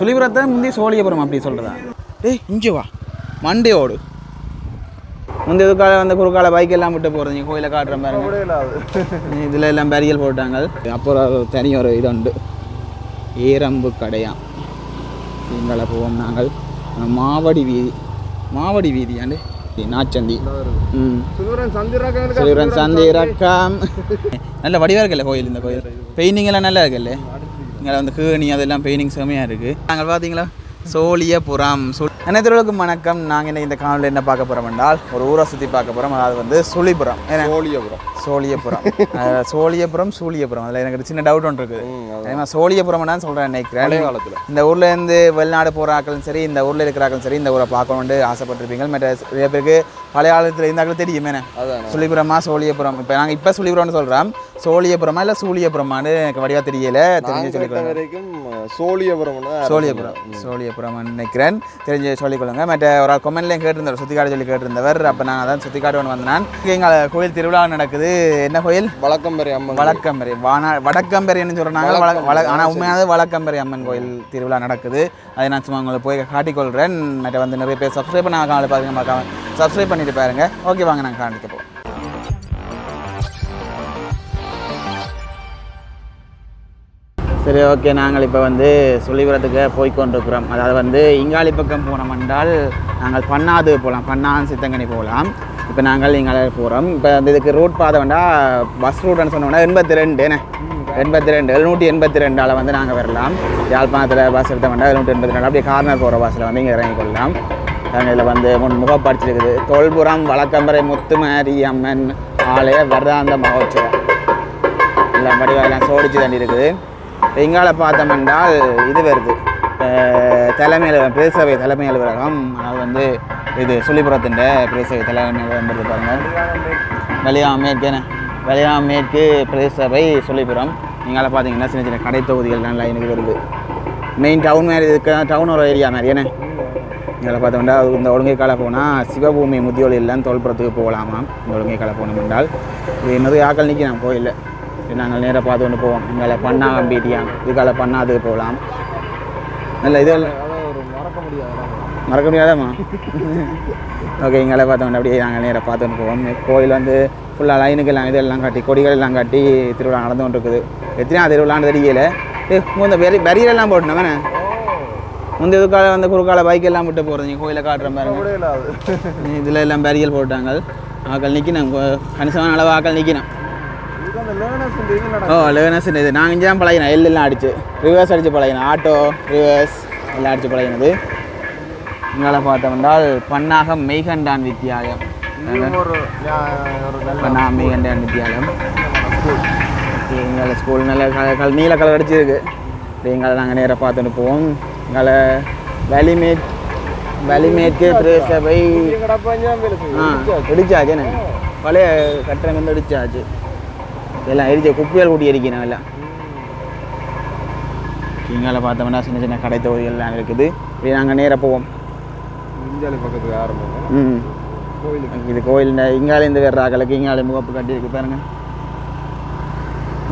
சுழிபுரத்தை முந்தைய சோழியபுரம் அப்படி சொல்கிறதா டேய் இங்கே வா. மண்டே ஓடு. முந்தைய இதுக்கால வந்து குறுக்கால பைக் எல்லாம் விட்டு போகிறீங்க கோயிலை காட்டுற பாருங்க இதில் எல்லாம் பேரியல் போட்டாங்க. அப்புறம் தனி ஒரு இது உண்டு ஏரம்பு கடையாம் எங்களை போவோம் நாங்கள் மாவடி வீதி மாவடி வீதியாண்டு நாச்சந்தி. ம். சுதுரன் சந்திரா சிறுவரன் சந்தி ரக்கம் நல்ல வடிவாக இருக்குல்ல கோயில் இந்த கோயில்? பெயிண்டிங் எல்லாம் நல்லா இருக்குல்ல? இங்கே வந்து கேணி அதெல்லாம் பெயிண்டிங் செம்மையாக இருக்குது நாங்கள் பார்த்தீங்களா? சோழியபுரம் சொல் அனைத்துகளுக்கும் வணக்கம். நாங்கள் இன்னைக்கு இந்த காணொலியில் என்ன பார்க்க போகிறோம் என்றால் ஒரு ஊரை சுற்றி பார்க்க போகிறோம் அதாவது வந்து சுழிபுரம். ஏன்னா சோழியபுரம் சோழியபுரம். சோழியபுரம் சூழியபுரம். அதில் எனக்கு சின்ன டவுட் ஒன்று இருக்குது. மாதிரி சோழியபுரம் தான் சொல்கிறேன் நினைக்கிறேன் காலத்துல. இந்த ஊர்ல இருந்து வெளிநாடு போகிற ஆக்களும் சரி இந்த ஊரில் இருக்கிற ஆக்களும் சரி இந்த ஊரை பார்க்கணும்னு ஆசைப்பட்டிருப்பீங்க. மற்ற நிறைய பேருக்கு பழைய காலத்தில் இருந்தாக்களும் தெரியும் என்ன? அதான் சுழிபுரமா சோழியபுரம் இப்போ நாங்கள் இப்போ சுழிபுரம்னு சொல்கிறோம் சோழியபுரமா இல்லை சூழியபுரமான்னு எனக்கு வடிவாக தெரியல. தெரிஞ்சு கேட்ட வரைக்கும் சோழியபுரம். சோழியபுரம் சோழியபுரம் நினைக்கிறேன். தெரிஞ்சு சொல்லிக்கொள்ளுங்க மற்ற ஒரு கொமெண்ட்லேயும் கேட்டிருந்தார். சுத்திக்காடு சொல்லி கேட்டிருந்தவர். அப்போ நான் அதான் சுத்திக்காடு ஒன்று வந்தேன் எங்கள் கோயில் திருவிழா நடக்குது. என்ன கோயில்? வழக்கம்பரி அம்மன் வழக்கம்பரி. வானா வடக்கம்பரின்னு சொல்கிறாங்க வழ ஆனால் உண்மையானது வழக்கம்பரி அம்மன் கோயில் திருவிழா நடக்குது. அதை நான் சும்மா உங்களுக்கு போய் காட்டிக்கொள்கிறேன் மற்ற வந்து நிறைய பேர் சப்ஸ்கிரைப் பண்ண காணொலி பார்த்துங்க பார்க்காம சப்ஸ்கிரைப் பண்ணிட்டு பாருங்க. ஓகே வாங்க நாங்கள் காணிக்க போகிறோம் சரி ஓகே நாங்கள் இப்போ வந்து சொல்லிபுரத்துக்கு போய் கொண்டிருக்கிறோம் அதாவது வந்து இங்காளி பக்கம் போனோம் என்றால் நாங்கள் பண்ணாது போகலாம் பண்ணான் சித்தங்கனி போகலாம் இப்போ நாங்கள் இங்கே போகிறோம் இப்போ அந்த இதுக்கு ரூட் பாதை வேண்டாம் பஸ் ரூட்னு சொன்னோம்னா எண்பத்தி ரெண்டு என்ன? எண்பத்தி ரெண்டு எழுநூற்றி எண்பத்தி ரெண்டால் வந்து நாங்கள் வரலாம். யாழ்ப்பாணத்தில் பஸ் எடுத்த வேண்டாம் எழுநூற்றி எண்பத்தி ரெண்டு அப்படியே கார்னர் போகிற பஸ்ஸில் வந்து இங்கே இறங்கி கொள்ளலாம். நாங்கள் இதில் வந்து முன் முகப்படுத்திருக்குது தொல்புறம் வழக்கம்பரை முத்துமாரி அம்மன் ஆலய வரதாந்த மகோத்சவம். எல்லாம் வடிவம் சோடிச்சு தண்ணி இருக்குது. இப்போ இங்கால பார்த்தோம் என்றால் இது வருது. தலைமை அலுவலகம் பிரதேசபை தலைமை அலுவலகம் அதாவது வந்து இது சுழிபுரத்தின் பிரதேச தலைமை அலுவலகம் வருது பாருங்க. வலியா மேற்கு வலியா மேற்கு பிரதேசபை சொல்லிபுரம். இங்கால பார்த்தீங்கன்னா சின்ன சின்ன கடை தொகுதிகள்லாம் எனக்கு வருது. மெயின் டவுன் மாதிரி இருக்க டவுன் ஒரு ஏரியா மாதிரி என்ன? இதில் பார்த்தோம்னா இந்த ஒழுங்கைக்கால போனால் சிவபூமி முதியோர் இல்லம் தோல்புறத்துக்கு போகலாமா? இந்த ஒழுங்கை கால என்றால் இது என்னது ஆக்கள் நிற்கி நான் கோயிலில் நாங்கள் நேராக பார்த்து கொண்டு போவோம். இங்கே பண்ணா பீட்டியாம் இதுக்கால பண்ணாதுக்கு போகலாம். நல்ல இதெல்லாம் ஒரு மறக்க முடியாது மறக்க முடியாதாம்மா. ஓகே இங்கே பார்த்தோம் அப்படியே நாங்கள் நேராக பார்த்து கொண்டு போவோம் கோயில் வந்து ஃபுல்லாக லைனுக்கு எல்லாம் இதெல்லாம் காட்டி கொடிகள் எல்லாம் காட்டி திருவிழா நடந்து கொண்டு இருக்குது எத்தனையா திருவிழான்னு தெரியல ஏ இந்த பெரிய பெரியெல்லாம் போட்டணும் வேணே முந்தைய இதுக்கால வந்து குறுக்கால பைக் எல்லாம் விட்டு போகிறீங்க கோயிலை காட்டுற பாருங்க இதில் எல்லாம் பேரியல் போட்டாங்க. ஆக்கள் நிற்கணும் கணிசமான அளவு ஆக்கள் நிற்கணும் ஓ லேர்னஸ் இது. நாங்கள் இங்கே தான் பழகினோம். எல் எல்லாம் அடிச்சு. ரிவர்ஸ் அடித்து பழகினோம். ஆட்டோ ரிவர்ஸ் எல்லாம் அடித்து பழகினது. இங்கால பார்த்தோம்னால் பன்னாகம் மெய்கண்டான் வித்தியாலயம். பண்ணா மெய்கண்டான் வித்தியாலயம். எங்களை ஸ்கூல் நல்ல கல் நீல கலர் அடிச்சிருக்கு. எங்களை நாங்கள் நேராக பார்த்துட்டு போவோம். எங்களை வலிமேட் வலிமேற்கு பிரதேசபை ஆ இடிச்சாச்சு என்ன? பழைய கட்டணம் வந்து இடிச்சாச்சு. எல்லாம் எரிச்ச குப்பையால் கூட்டி எரிக்கணும் எல்லாம். இங்கால பார்த்தோம்னா சின்ன சின்ன கடை தொகுதிகள்லாம் இருக்குது. இப்படி நாங்கள் நேராக போவோம். இந்தியாவில் பக்கத்துக்கு ஆரம்பம். கோயிலுக்கு. இது கோயில் இங்காலேருந்து வேறு ஆக்களுக்கு இங்காலே முகப்பு கட்டியிருக்கு பாருங்க.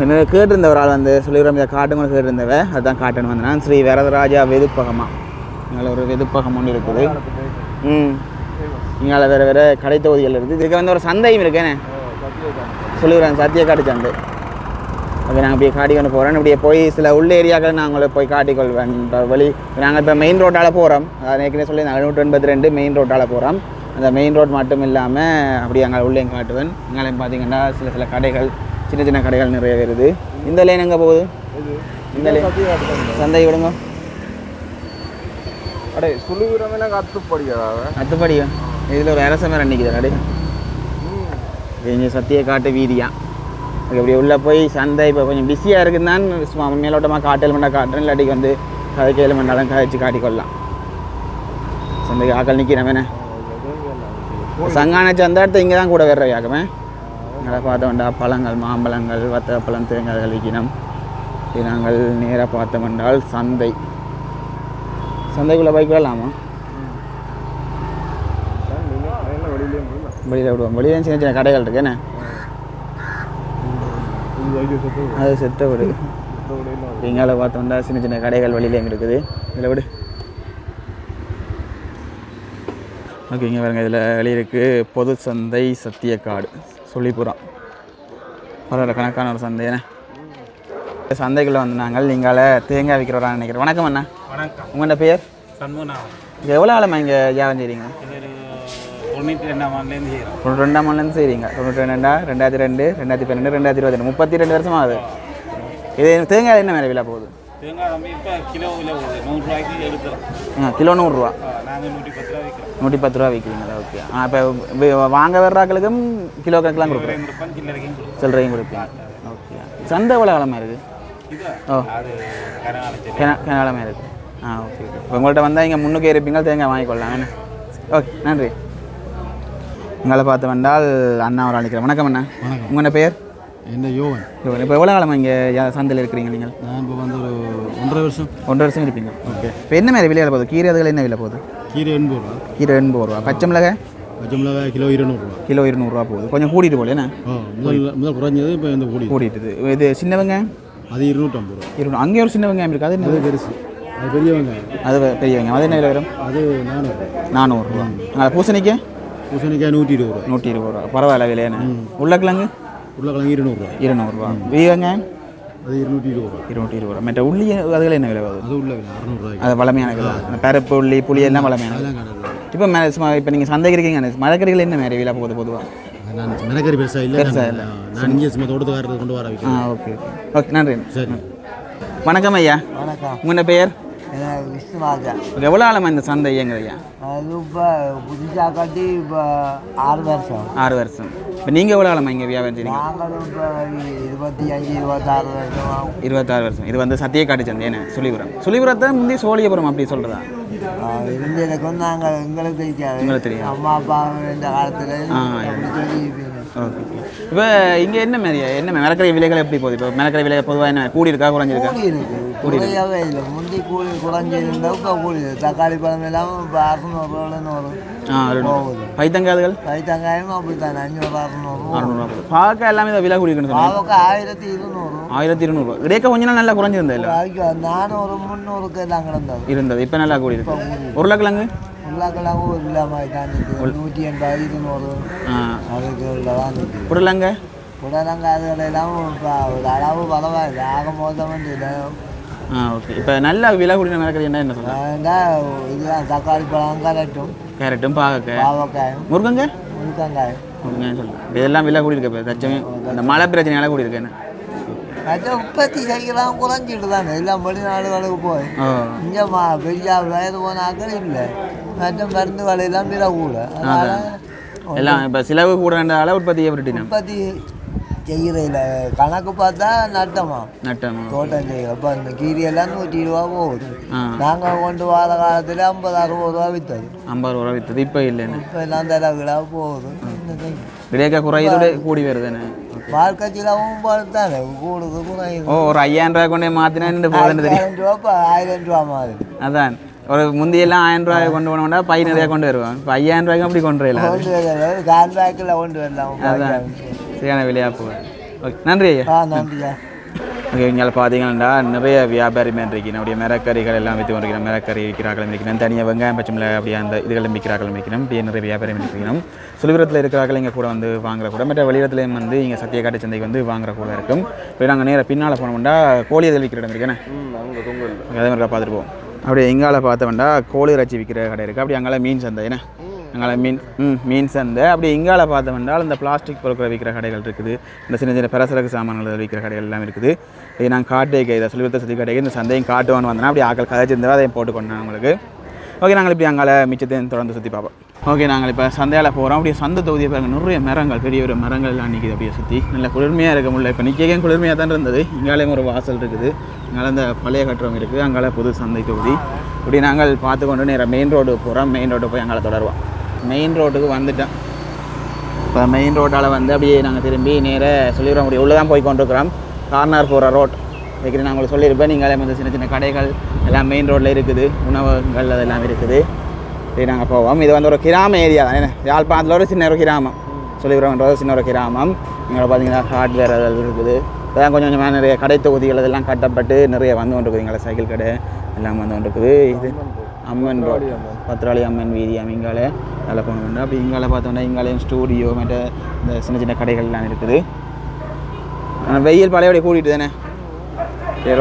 என்ன கேட்டிருந்த ஒரு ஆள் வந்து சொல்லிடுறோம் இதை காட்டுங்கன்னு கேட்டிருந்தவ. அதுதான் காட்டணும் வந்தேன் ஸ்ரீ வரதராஜா வெதுப்பகமா. இங்கே ஒரு வெதுப்பகம் ஒன்று இருக்குது. ம். இங்கால வேறு வேறு கடை தொகுதிகள் இருக்குது. இதுக்கு வந்து ஒரு சந்தையும் இருக்கேனே சொல்லிடுறேன் சத்தியக்காடு சந்தை. ஓகே நாங்கள் அப்படியே காட்டி கொண்டு போகிறோம் இப்படியே போய் சில உள்ள ஏரியாக்கள் நாங்கள் போய் காட்டிக்கொள்வேன் வழி நாங்கள் இப்போ மெயின் ரோட்டால் போகிறோம் அதான் ஏற்கனவே சொல்லி நூற்றி எண்பத்தி ரெண்டு மெயின் ரோட்டால் போகிறோம் அந்த மெயின் ரோட் மட்டும் இல்லாமல் அப்படியே அங்கே உள்ளே காட்டுவேன். இங்கே பார்த்தீங்கன்னா சில சில கடைகள் சின்ன சின்ன கடைகள் நிறைய வருது இந்த லைன் எங்கே போகுது? இந்த லைன் சந்தை விடுங்க. அடே சுழுவிரமெல்லாம் கத்துப்படியாதா அத்துப்படியா இதில் ஒரு அரச மரம் நிற்கிது கடை இங்கே சத்தியக்காட்டு வீதியா? ஓகே இப்படி உள்ளே போய் சந்தை இப்போ கொஞ்சம் பிஸியாக இருக்குன்னு தான் சும்மா மேலோட்டமாக காட்டல் பண்ண காட்டுறேன் இல்லாட்டி வந்து கதை கேளு மண்டாலும் கதைச்சு காட்டிக்கொள்ளலாம் சந்தைக்கு ஆக்கள் நிற்கிறேன் வேணே சங்கான சந்தை அடுத்து இங்கே தான் கூட வேற யாக்குமே நல்லா பார்த்தோம்டா பழங்கள் மாம்பழங்கள் வத்தப்பழம் தேங்காய்கள் விற்கணும் இது நாங்கள் நேராக பார்த்தோம் என்றால் சந்தை. சந்தைக்குள்ளே பைக் விடலாமா வெளியிலே வெளியில் விடுவோம். வெளியே சின்ன சின்ன கடைகள் இருக்கு என்ன? அது செத்த விடு. எங்கால பார்த்தோம்னா சின்ன சின்ன கடைகள் வெளியில எங்க இருக்குது. இதில் விடு. ஓகே இங்கே பாருங்க இதில் வெளியிருக்கு பொது சந்தை சத்தியக்காடு. சொல்லிப்புறம். பரவாயில்ல கணக்கான ஒரு சந்தை என்ன? சந்தைக்குள்ளே வந்து நாங்கள் நீங்கள தேங்காய் விற்கிறவரான்னு நினைக்கிறேன் வணக்கம் அண்ணா. வணக்கம். உங்களோட பேர் சண்முகநாதன். எவ்வளோ காலமாக இங்கே வியாபாரம் செய்கிறீங்க தொண்ணூற்றி ரெண்டாம் ஆண்டுலேருந்து செய்கிறோம் தொண்ணூற்றி ரெண்டாம் ஆண்டுலேருந்து செய்கிறீங்க தொண்ணூற்றி ரெண்டா ரெண்டாயிரத்தி ரெண்டு ரெண்டாயிரத்தி பன்னெண்டு ரெண்டாயிரத்தி இருபத்தி ரெண்டு. முப்பத்தி ரெண்டு வருஷம் ஆகுது இது தேங்காய் என்ன விலை விலை போகுது? தேங்காய் நம்ம இப்போ கிலோ விலை போகுது. நூறுரூவாய்க்கு எடுக்கிறோம். ஆ கிலோ நூறுரூவா? நாங்கள் நூற்றி பத்து ரூபா விற்கிறோம் நூற்றி பத்து ரூபா விற்கிறீங்களா ஓகே ஆ இப்போ வாங்க வர்றாக்களுக்கும் கிலோ கணக்கெலாம் கொடுக்குறேன். கொடுப்பேன் சில்லறையும் கொடுப்பீங்க. ஓகே சந்தை எவ்வளோ காலமாக இருக்குது ஓ. கிணாலமாக இருக்குது ஆ ஓகே ஓகே உங்கள்கிட்ட வந்தால் இங்கே முன்னுக்கு இருப்பீங்க தேங்காய் வாங்கிக்கொள்ளலாம். ஓகே நன்றி. உங்களை பார்த்து வந்தால் அண்ணா ஒரு அழைக்கிறேன் வணக்கம் அண்ணா. வணக்கம். உங்களோட பேர் என்ன யோகன் இப்போ எவ்வளோ காலமாக இங்கே சந்தையில் இருக்கிறீங்க நீங்கள்? நான் இப்போ வந்து ஒரு ஒன்றரை வருஷம். ஒன்றரை வருஷம் இருப்பீங்க. ஓகே. இப்போ என்ன மாதிரி விலையில் போகுது? கீரை அதுகள் என்ன விலை போகுது? கீரை எண்பது ரூபா. கீரை எண்பது ரூபா. பச்சை மிளகாய்? பச்சை மிளகாய் கிலோ இருநூறுவா கிலோ இருநூறுவா போகுது. கொஞ்சம் கூட்டிகிட்டு போல என்ன? முதல் முதல் குறைஞ்சது இப்போ இந்த கூடி கூட்டிகிட்டு இது சின்ன வெங்காயம்? அது இருநூற்றம்பது ரூபா. இருநூறு. அங்கே ஒரு சின்ன வெங்காயம் இருக்குது. அது பெருசு. அது பெரிய வெங்காயம். அது பெரிய வெங்காயம். அது என்ன விலை வரும்? அது நானூறு நானூறுரூவா அங்கே பூசணிக்காய்? பூசணிக்காய் நூற்றி இருபது ரூபா நூற்றி இருபது ரூபா பரவாயில்ல விலை என்ன உருளைக்கிழங்கு? உருளைக்கிழங்கு இருநூறுவா. இருநூறுவா வீ வெங்காயம்? அது இருநூற்றி இருபது ரூபா இருநூற்றி இருபது ரூபா மற்ற உள்ளி அதுகள் என்ன விலை வருது அது உள்ள விலை அறநூறுவாய்க்கு அது வளமையான விலை அந்த பருப்பு உள்ளி புளி எல்லாம் வளமையான இப்போ மே சும்மா இப்போ நீங்கள் சந்தைக்கு இருக்கீங்க மரக்கறிகள் என்ன மாதிரி விலை போகுது பொதுவாக நான் மிளகறி பெருசாக இல்லை நான் நான் இங்கே சும்மா தோட்டத்துக்காரருக்கு கொண்டு வர ஆ வைக்கிறேன். Okay okay. ஓகே நன்றி. சரி. வணக்கம் ஐயா. வணக்கம். உங்களோட பெயர்? விஷ்ணுராஜா எவ்வளோ ஆழமா இந்த சந்தை இயங்குது ஐயா அது இப்போ புதுசாக கட்டி இப்போ ஆறு வருஷம். ஆறு வருஷம். இப்போ நீங்கள் எவ்வளோ ஆழமா இங்கே வியாபாரம் செய்றீங்க? நாங்களும் இப்போ இருபத்தி அஞ்சு இருபத்தாறு வருஷம். இருபத்தாறு வருஷம். இது வந்து சத்தியக்காட்டு சந்தை என்ன? சொல்லிபுரம் சொல்லிபுரத்தை முந்தி சோழியபுரம் அப்படி சொல்கிறதா இருந்ததுக்கும் நாங்கள் எங்களுக்கு தெரியாது. உங்களுக்கு தெரியாது. அம்மா அப்பா இந்த காலத்தில் ஓகே இப்போ இங்கே என்ன மாதிரி என்ன மிளக்கரை விலைகள் எப்படி போகுது? இப்போ மிளக்கரை விலை பொதுவாக என்ன கூடி இருக்கா குறைஞ்சிருக்கா? கூலி இருக்கு. குறையவே இல்லை. முந்தி கூலி குறைஞ்சிருந்தா இருக்கு. தக்காளி பழம் எல்லாம் இப்போ அறுநூறு போகுது. பைத்தங்காதுகள் கைத்தங்காயும் அப்படித்தான். அஞ்சூறு அறுநூறு. அறுநூறுவா போகுது பார்க்க எல்லாமே விலை கூடி இருக்குன்னு சொன்னாங்க. பாவக்கு ஆயிரத்தி இருநூறு. ஆயிரத்தி இருநூறுவா இடைக்க கொஞ்ச நாள் நல்லா குறைஞ்சிருந்தது இல்லை? நானூறு முந்நூறுக்கு எல்லாம் கிடந்தது. இருந்தது. இப்போ நல்லா கூடி இருக்கு. உருளைக்கிழங்கு ஒரு இல்லாமல் தான் இருக்குது நூற்றி எண்பது இருநூறு ஆ அதுக்கு உள்ள தான் இருக்குது புடலங்க புடலங்காதுகளெல்லாம் இப்போ ஒரு அளவு பரவாயில்லை ஆக மோசம் இல்லை ஆ ஓகே இப்போ நல்லா விலை கூடின மிளக்கறி என்ன என்ன இதுதான் தக்காளி பழம் கரெக்டும் கேரட்டும் பாகக்காய் பாவக்காயும் முருங்கங்க முழுக்கங்காயும் முருங்கன்னு சொல்லுங்கள் இதெல்லாம் விலை கூடி இருக்கு தச்சமே இந்த மழை பிரச்சனையால கூடி இருக்கு என்ன உற்பத்தி செய்யலாம் குறைஞ்சிட்டு தானே எல்லாம் வெளிநாடுகளுக்கு போய் இங்கே பெரிய வயது போனாக்கள் இல்லை மற்ற மருந்து விலையெல்லாம் விலை கூட எல்லாம் இப்போ செலவு கூடனால உற்பத்தியை விட்டுட்டோம் உற்பத்தி செய்கிறதில்ல கணக்கு பார்த்தா நட்டமா? நட்டம்? தோட்டம் செய்ய இப்போ இந்த கீரியெல்லாம் நூற்றி ரூபா போகுது. நாங்கள் கொண்டு வர காலத்தில் ஐம்பது அறுபது ரூபா விற்றது ஐம்பது ரூபா விற்றுது இப்போ இல்லைன்னு இப்போ எல்லாம் தலைவிழா போகுது. விலைக்க குறையுதோட கூடி வருதுன்னு வாழ்க்கை செலவும் தானே கூடுது குறையுது. ஓ ஒரு ஐயாயிரம் ரூபாய் கொண்டு மாற்றினா ஆயிரம் ரூபா ஆயிரம் ரூபா மாதிரி அதான். ஒரு முந்தியெல்லாம் ஆயிரம் ரூபாய் கொண்டு போனோம்னா பை நிறைய கொண்டு வருவான். இப்போ ஐயாயிரம் ரூபாய்க்கு அப்படி கொண்டு வரல கொண்டு வரலாம். அதான். சரியான விலையாக போகுது. ஓகே நன்றி ஐயா. நன்றியா ஓகே இங்கே பார்த்தீங்கன்னா நிறைய வியாபாரி மேன் இருக்கணும் அப்படியே மிரக்கறிகள் எல்லாம் விற்று கொண்டிருக்கணும் மிரக்கறி விற்கிறார்களும் இருக்கணும் தனியாக வெங்காயம் பச்சை மிளகாய் அப்படியே அந்த இதுகளும் விற்கிறார்களும் இருக்கணும் அப்படியே நிறைய வியாபாரி இருக்கணும் சுலுவரத்தில் இருக்கிறார்கள் இங்கே கூட வந்து வாங்குற கூட. மற்ற வெளியிடத்துலையும் வந்து இங்கே சத்தியக்காட்டு சந்தைக்கு வந்து வாங்குற கூட இருக்கும். இப்போ நாங்கள் நேராக பின்னால் போனோம்னா கோழி எதில் விற்கிற இடம் இருக்கேனே அதே மாதிரி பார்த்துட்டு போவோம். அப்படியே எங்கால பார்த்தோம்னா கோழி இறைச்சி விற்கிற கடை இருக்குது அப்படி அங்கால மீன் சந்தை என்ன? அங்கால மீன் ம் மீன் சந்தை. அப்படி இங்கால பார்த்தோம்னால் இந்த பிளாஸ்டிக் பொருட்களை விற்கிற கடைகள் இருக்குது. இந்த சின்ன சின்ன பிரசரக்கு சாமான்கள் விற்கிற கடைகள் எல்லாம் இருக்குது. இது நான் காட்டேக்க இதை சொல்லிவிட்ட சொல்லி கடைக்கு இந்த சந்தையும் காட்டுவான்னு வந்தேன்னா அப்படி ஆக்கள் கதைச்சிருந்தா அதையும் போட்டு கொண்டேன் உங்களுக்கு. ஓகே நாங்கள் இப்படி அங்கால மிச்சத்தையும் தொடர்ந்து சுற்றி பார்ப்போம். ஓகே நாங்கள் இப்போ சந்தையால் போகிறோம் அப்படியே சந்தை தொகுதியை பாருங்கள் நிறைய மரங்கள் பெரிய ஒரு மரங்கள் எல்லாம் நிற்கிது அப்படியே சுற்றி நல்ல குளிர்மையாக இருக்க முடியல. இப்போ நிற்கவும் குளிர்மையாக தான் இருந்தது. இங்காலேயும் ஒரு வாசல் இருக்குது. அங்கே அந்த பழைய கட்டுறவங்க இருக்குது. அங்கே புது சந்தை தொகுதி. இப்படி நாங்கள் பார்த்து கொண்டு நேராக மெயின் ரோடு போகிறோம் மெயின் ரோடு போய் அங்கே தொடருவோம். மெயின் ரோட்டுக்கு வந்துட்டோம். இப்போ மெயின் ரோட்டால் வந்து அப்படியே நாங்கள் திரும்பி நேராக சொல்லிடுறோம் முடியும். உள்ளே தான் போய் கொண்டிருக்கிறோம். கார்னர் போகிற ரோட் வைக்கிறேன் நான் உங்களுக்கு சொல்லியிருப்பேன். நீங்களே வந்து சின்ன சின்ன கடைகள் எல்லாம் மெயின் ரோட்டில் இருக்குது. உணவகங்கள் அதெல்லாம் இருக்குது. இப்படி நாங்கள் போவோம். இது வந்து ஒரு கிராம ஏரியா தான். என்ன? யாழ்ப்பாணத்தில் ஒரு சின்ன ஒரு கிராமம். சொல்லிடுறோம்ன்றது சின்ன ஒரு கிராமம். இங்கே பார்த்தீங்கன்னா ஹார்ட்வேர் அதெல்லாம் இருக்குது. இப்போதான் கொஞ்சம் கொஞ்சமாக நிறைய கடை தொகுதிகள் இதெல்லாம் கட்டப்பட்டு நிறைய வந்து கொண்டிருக்குது எங்களை சைக்கிள் கடை எல்லாம் வந்து கொண்டிருக்குது. இது அம்மன் ரோட். பத்திராளி அம்மன். வீதி இங்கால அதில் போகணும் அப்படி இங்கால பார்த்தோம்னா இங்காலையும் ஸ்டூடியோ மற்ற இந்த சின்ன சின்ன கடைகள்லாம் இருக்குது. ஆனால் வெயில் பழையபடி கூட்டிகிட்டு தானே?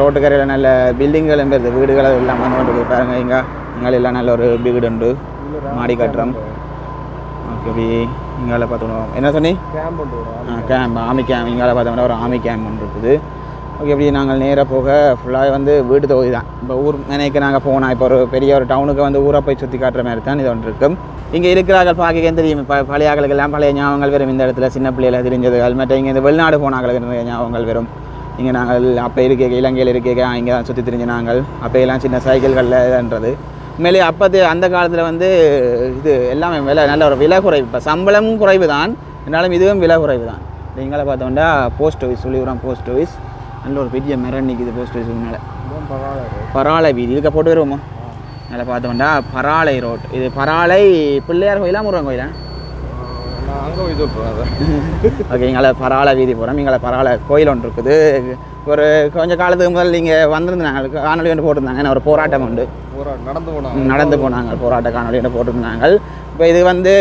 ரோட்டு கரையில் நல்ல பில்டிங்களும் இருக்குது வீடுகள் எல்லாம் வந்து கொண்டு இருக்குது பாருங்க இங்கே. இங்கால எல்லாம் நல்ல ஒரு வீடு உண்டு மாடி கட்டுறோம். ஓகே இங்கால பார்த்தோம் என்ன சொன்னி? கேம்ப் ஒன்று கேம்ப் ஆமி கேம்ப் இங்கால பார்த்தோம்னா ஒரு ஆமி கேம்ப் ஒன்று இருக்குது. ஓகே இப்படி நாங்கள் நேராக போக ஃபுல்லாக வந்து வீடு தொகுதி தான். இப்போ ஊர் நினைக்க நாங்கள் போனால் இப்போ ஒரு பெரிய ஒரு டவுனுக்கு வந்து ஊரை போய் சுற்றி காட்டுற மாதிரி தான் இது ஒன்று இருக்கும் இங்கே இருக்கிறார்கள் பார்க்க தெரியும் இப்போ பழைய ஆட்களுக்கெல்லாம் பழைய ஞாபகங்கள் வரும் இந்த இடத்துல சின்ன பிள்ளையில தெரிஞ்சது அது மட்டும் இங்கே இந்த வெளிநாடு போனாங்களுக்கு நிறைய ஞாபகங்கள் வரும் இங்கே நாங்கள் அப்போ இருக்க இலங்கையில் இருக்க இங்கே தான் சுற்றி திரிஞ்ச நாங்கள். அப்போ எல்லாம் சின்ன சைக்கிள்களில் இதுன்றது. உண்மையிலேயே அப்போது அந்த காலத்தில் வந்து இது எல்லாமே விலை நல்ல ஒரு விலை குறைவு. இப்போ சம்பளம் குறைவு தான் இருந்தாலும் இதுவும் விலை குறைவு தான் எங்களை பார்த்தோம்னா போஸ்ட் ஆஃபீஸ் சொல்லிவிடுறோம் போஸ்ட் ஆஃபீஸ் நல்ல ஒரு பெரிய மரம் நிற்கிது போஸ்ட் ஆஃபீஸ் பரவாயில்ல பராளை வீதி இதுக்கு போட்டு வருவோமா? நல்லா பார்த்தோம்னா பராளை ரோட். இது பராளை பிள்ளையார் கோயிலா முருகன் கோயிலா? ஓகே இங்கே பராளை வீதி போகிறோம் இங்கே பராளை கோயில் ஒன்று இருக்குது. ஒரு கொஞ்ச காலத்துக்கு முதல் நீங்கள் வந்திருந்தாங்க காணொலி ஒன்று போட்டிருந்தாங்க ஒரு போராட்டம் உண்டு. நடந்து போனா? ம், நடந்து போனாங்க போராட்ட காணொலி ஒன்று போட்டிருந்தாங்க. இப்போ இது வந்து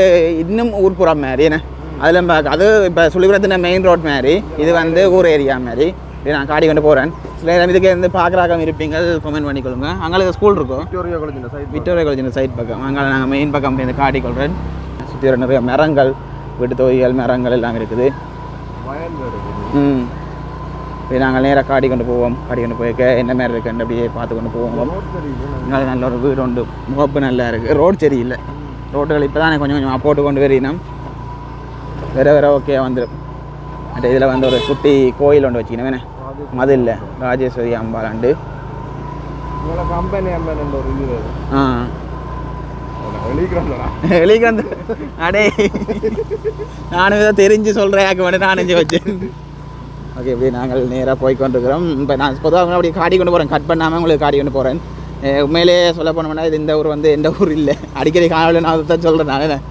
இன்னும் ஊர்ப்புறம் மாதிரி என்ன? அதில் பார்க்க அது இப்போ சுழிபுரத்தின மெயின் ரோட் மாதிரி. இது வந்து ஊர் ஏரியா மாதிரி. இது நான் காடி கொண்டு போகிறேன் சில நேரம் இதுக்கு இருந்து பார்க்குறாக்கம் இருப்பீங்க. கமெண்ட் பண்ணிக்கொள்ளுங்க. அங்கே ஸ்கூல் இருக்கும். விக்டோரியா காலேஜ் இந்த சைட் விக்டோரியா காலேஜ் சைட் பக்கம். அங்கே நாங்கள் மெயின் பக்கம் இந்த காட்டி கொள்கிறேன் சுற்றி நிறைய மரங்கள் வீட்டு தொகைகள் மரங்கள் எல்லாம் இருக்குது. ம். இப்போ நாங்கள் நேராக காடி கொண்டு போவோம். காடி கொண்டு போயிருக்க என்ன மாதிரி இருக்குன்னு அப்படியே பார்த்து கொண்டு போவோம். இங்கே நல்ல ஒரு வீடு உண்டு. முகப்பு நல்லா இருக்குது ரோடு சரியில்லை. ரோட்டுகள் இப்போ தானே கொஞ்சம் கொஞ்சமாக போட்டு கொண்டு வரினோம். வேற வேற ஓகே வந்துடும் மற்ற இதில் வந்து ஒரு குட்டி கோயில் ஒன்று வச்சுக்கணும். வேணே மதில்ல. ராஜேஸ்வரி இது வேறு ஆ. வெளிக்காந்து அடே. நானும் இதை தெரிஞ்சு சொல்கிறேன் யாக்கு வேணும் நான் நெஞ்சு வச்சேன் ஓகே இப்படி நாங்கள் நேராக போய் கொண்டிருக்கிறோம் இப்போ நான் பொதுவாக அப்படி காடி கொண்டு போகிறேன் கட் பண்ணாமல் உங்களுக்கு காடி கொண்டு போகிறேன் உண்மையிலேயே சொல்ல போனோம்னா இது இந்த ஊர் வந்து எந்த ஊர் இல்லை. அடிக்கடி காணொலி நான் அதை தான் சொல்கிறேன் நான்.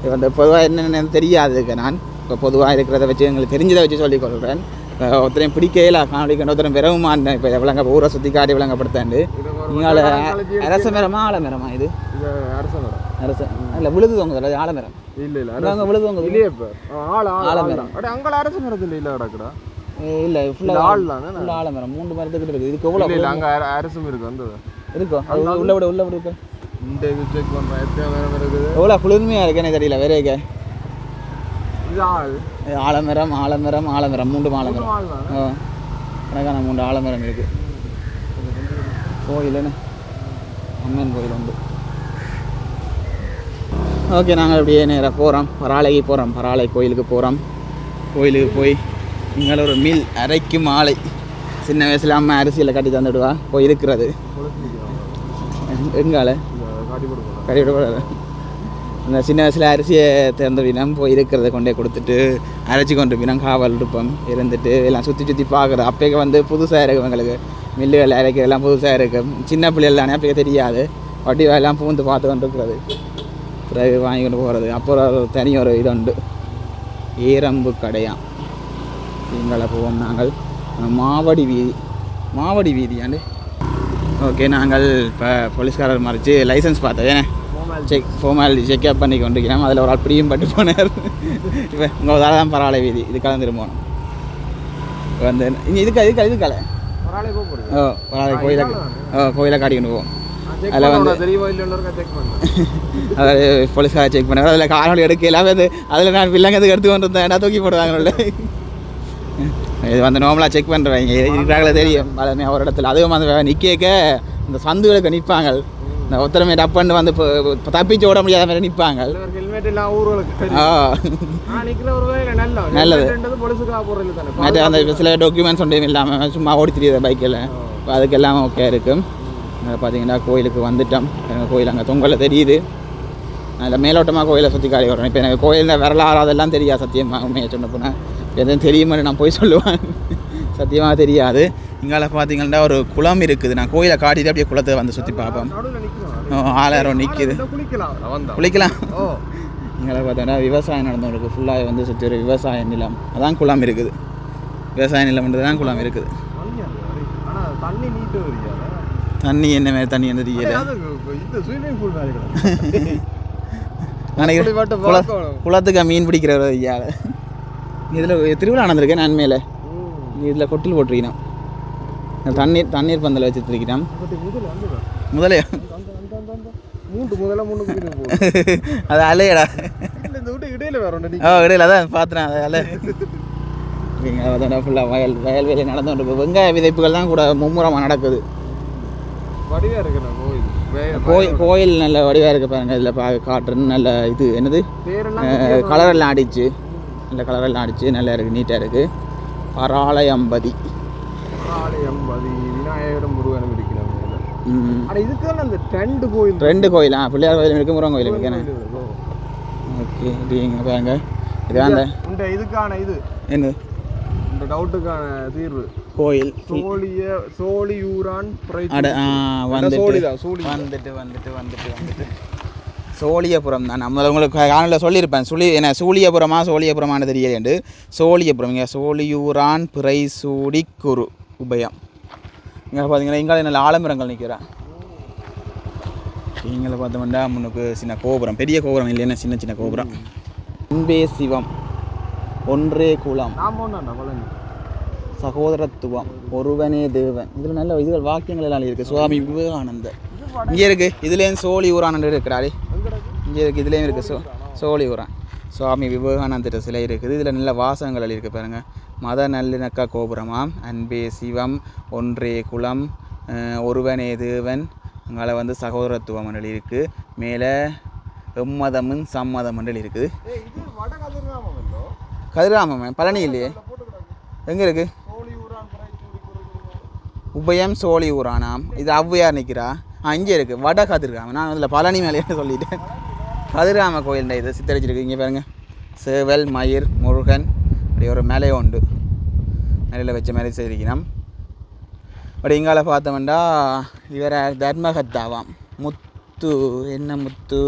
இது வந்து பொதுவாக என்னென்னு தெரியாதுக்கு நான். இப்போ பொதுவாக இருக்கிறத வச்சு எங்களுக்கு தெரிஞ்சதை வச்சு சொல்லிக் கொள்கிறேன் இப்போ ஒருத்தரையும் பிடிக்கல காணொலிக்கு ஒருத்தரும் விரவுமான் இப்போ விளங்க ஊரை சுற்றி காட்டி விளங்கப்படுத்தாண்டு. இங்கால அரச மரமா ஆலமரமா இது? இது அரச இல்லை விழுது தொங்குதல் அது ஆலமரம் இல்லை இல்லை விழுது தொங்குது. இப்போ. ஆலமரம். அரச மரத்தில் இல்லை கிடக்குடா இல்லை ஃபுல்லாக ஆள் தானே ஃபுல்லாக ஆலமரம் மூன்று மரத்துக்கிட்ட இருக்குது. இதுக்கு எவ்வளோ இல்லை அங்கே அரசும் இருக்கு அந்த இருக்கும் அது உள்ள- விட உள்ள விட இருக்கு இந்த இது செக் பண்ணுறேன் எத்தனை மரம் இருக்குது? எவ்வளோ குளிர்மையாக இருக்கு எனக்கு தெரியல. வேற இருக்க ஆள். ஆலமரம் ஆலமரம் ஆலமரம் மூன்று ஆலமரம் ஆள் ஆ கணக்கான மூன்று ஆலமரம் இருக்கு. கோயில் என்ன அம்மன் கோயில் உண்டு. ஓகே நாங்கள் அப்படியே நேராக போகிறோம் பராளைக்கு போகிறோம் பராளை கோயிலுக்கு போகிறோம் கோயிலுக்கு போய் இங்கே ஒரு மில் அரைக்கும் ஆலை சின்ன வயசில் அம்மா அரிசியில் கட்டி தந்துடுவா. போய் இருக்கிறது. எங்கால? கட்டி கொடுக்கலாம் அந்த சின்ன வயசில் அரிசியை திறந்து வினம் போய் இருக்கிறத கொண்டே கொடுத்துட்டு அரைச்சி கொண்டு வினம் காவல் இருப்போம் இருந்துட்டு எல்லாம் சுற்றி சுற்றி பார்க்குறோம் அப்போக்கு வந்து புதுசாக இருக்கும் எங்களுக்கு. மில்லுகள் அரைக்கிறதெல்லாம் புதுசாக இருக்கும் சின்ன பிள்ளைகள் தானே அப்போக்கு தெரியாது. வட்டி எல்லாம் பூந்து பார்த்து கொண்டு இருக்கிறது பிறகு வாங்கி கொண்டு போகிறது அப்புறம் ஒரு தனி ஒரு இது உண்டு. ஈரம்பு கடையாம். இங்களை போவோம். நாங்கள் மாவடி வீதி மாவடி வீதியாண்டு ஓகே நாங்கள் இப்போ போலீஸ்காரர் மறைச்சு லைசன்ஸ் பார்த்தோம் ஏன்னா செக் ஃபார்மாலிட்டி செக்அப் பண்ணி கொண்டிருக்கிறோம். அதில் ஒரு ஆள் பிரியும் பட்டு போனார். இப்போ உங்கள் தான் பரவாயில்ல வீதி. இது கலந்துட்டு போகணும். இப்போ வந்து இங்கே இதுக்கு இதுக்கு இதுக்கால ஓ பரவாயில்ல கோயிலை ஓ கோயிலை காட்டிக்கிட்டு போவோம். அதில் வந்து அதாவது போலீஸ்கார செக் பண்ணாங்க அதில் காணொலி எடுக்க எல்லாமே அது அதில் நான் வில்லங்கத்துக்கு எடுத்து கொண்டு வந்தேன். தூக்கி போடுவாங்கல்ல இது வந்து நார்மலாக செக் பண்ணுறவங்க இருக்கிறாங்களே தெரியும். ஒரு இடத்துல. அதுவும் அந்த நிற்க இந்த சந்துகளுக்கு நிற்பாங்க இந்த ஒருத்தரமே டப்பன்னு வந்து இப்போ தப்பிச்சு ஓட முடியாத மாதிரி நிற்பாங்க நல்லது. மற்ற அந்த சில டாக்குமெண்ட்ஸ் ஒன்றும் இல்லாமல் சும்மா ஓடி தெரியுது பைக்கில் அதுக்கெல்லாம் ஓகே இருக்கும். பார்த்தீங்கன்னா கோயிலுக்கு வந்துட்டோம். கோயில் அங்கே தொங்கலில் தெரியுது. அதில் மேலோட்டமாக கோயிலை சுற்றி காடி வரணும் இப்போ எனக்கு கோயில் வரலாறு அதெல்லாம் தெரியாது சத்தியமாக உண்மையை சொன்ன போனால் எதுவும் தெரியுமா நான் போய் சொல்லுவேன். சத்தியமாக தெரியாது. இங்கால பார்த்தீங்கன்னா ஒரு குளம் இருக்குது. நான் கோயிலை காட்டிட்டு அப்படியே குளத்தை வந்து சுற்றி நிக்கிறோம் ஆளாயிரம் நிற்கிது குளிக்கலாம். இங்கே பார்த்தோன்னா விவசாயம் நடந்துருக்கு. ஃபுல்லாக வந்து சுற்றி ஒரு விவசாய நிலம். அதான் குளம் இருக்குது. விவசாய நிலம் தான் குளம் இருக்குது. தண்ணி என்ன மாதிரி தண்ணி என்ன தெரியல. குளத்துக்கு மீன் பிடிக்கிற ஐயால இதில் திருவிழா நடந்திருக்கேன் நன்மையில் இதில் கொட்டில் போட்டிருக்கணும் தண்ணீர் தண்ணீர் பந்தல் வச்சு திருக்கிறோம் முதல்ல வந்து முதலே அந்த அந்த அந்த அந்த மூன்று முதல்ல மூணு குதிரை போகுது. அது அலையடா. ஓ இடையில அதான் பார்த்தேன் அது அலை. அதோட ஃபுல்லாக வயல் வயல் வேலை நடந்து கொண்டு இருக்கு. வெங்காய விதைப்புகள் தான் கூட மும்முரமாக நடக்குது. இருக்கு கோயில் கோயில் கோயில் நல்ல வடிவாக இருக்குது பாருங்க. இதில் பா காட்டுறன்னு நல்ல இது என்னது? கலரெல்லாம் அடிச்சு. நல்ல கலரெல்லாம் அடிச்சு நல்லா இருக்குது நீட்டாக இருக்குது பராலயம்பதி. ஆலயம் அது விநாயகரும் முருகனும் இருக்கிறாங்க ம். ஆனா இதுக்கான அந்த ரெண்டு கோயில் ரெண்டு கோயிலா? பிள்ளையார் கோயிலும் இருக்குது முருகன் கோயிலும் இருக்குண்ணே இருக்கு. ஓகே இங்கே பாருங்க. இது அந்த இந்த இதுக்கான இது. என்ன இந்த டவுட்டுக்கான தீர்வு. கோயில். சோழிய சோழியூரான் வந்துட்டு வந்துட்டு வந்துட்டு வந்துட்டு வந்துட்டு. சோழியபுரம் தான். நம்ம உங்களுக்கு காணொலியில் சொல்லியிருப்பேன். சுழி என்ன சூழியபுரமா சோழியபுரமானு தெரியலேண்டு சோழியபுரம் இங்கே சோழியூரான் பிறை சூடி குரு உபயம். இங்கே பார்த்தீங்கன்னா இங்கே நல்ல ஆலமரங்கள் நிற்கிறேன் இங்கே பார்த்தோம்னா முன்னுக்கு சின்ன கோபுரம். பெரிய கோபுரம் இல்லைன்னா சின்ன சின்ன கோபுரம். அன்பே சிவம் ஒன்றே குலம். சகோதரத்துவம் ஒருவனே தேவன். இதில் நல்ல இதுகள் வாக்கியங்கள் எல்லாம் இருக்குது சுவாமி விவேகானந்தர். இங்கே இருக்கு. இதுலேயும் சோழி ஊரானந்தர் இருக்கிறாரு. இங்கே இருக்கு. இதுலேயும் இருக்குது சோ சோழி ஊரான். சுவாமி விவேகானந்தர் சிலை இருக்குது. இதில் நல்ல வாசகங்கள் இருக்குது பாருங்க. மத நல்லிணக்க கோபுரமாம். அன்பே சிவம் ஒன்றே குலம் ஒருவனே தேவன். அங்கால வந்து சகோதரத்துவம் மண்டல் இருக்குது மேலே எம்மதமும் சம்மத மண்டல் இருக்குது. கதிராமன் பழனி இல்லையே. எங்கே இருக்குது உபயம் சோழி ஊரானாம். இது ஔவையார் நிற்கிறா? இங்கே இருக்குது வட கதிர்காம. நான் அதில் பழனி மேலேன்னு சொல்லிட்டேன். கதிர்காம கோயில் இது. சித்தரிச்சிருக்கு. இங்கே பாருங்க. சேவல் மயிர் முருகன். அப்படி ஒரு மேலே உண்டு. மேலையில் வச்ச மாதிரி செய்திருக்கிறோம் அப்படி இங்கால பார்த்தோம்னா இவரை தர்மகத்தாவாம் முத்து. என்ன முத்து?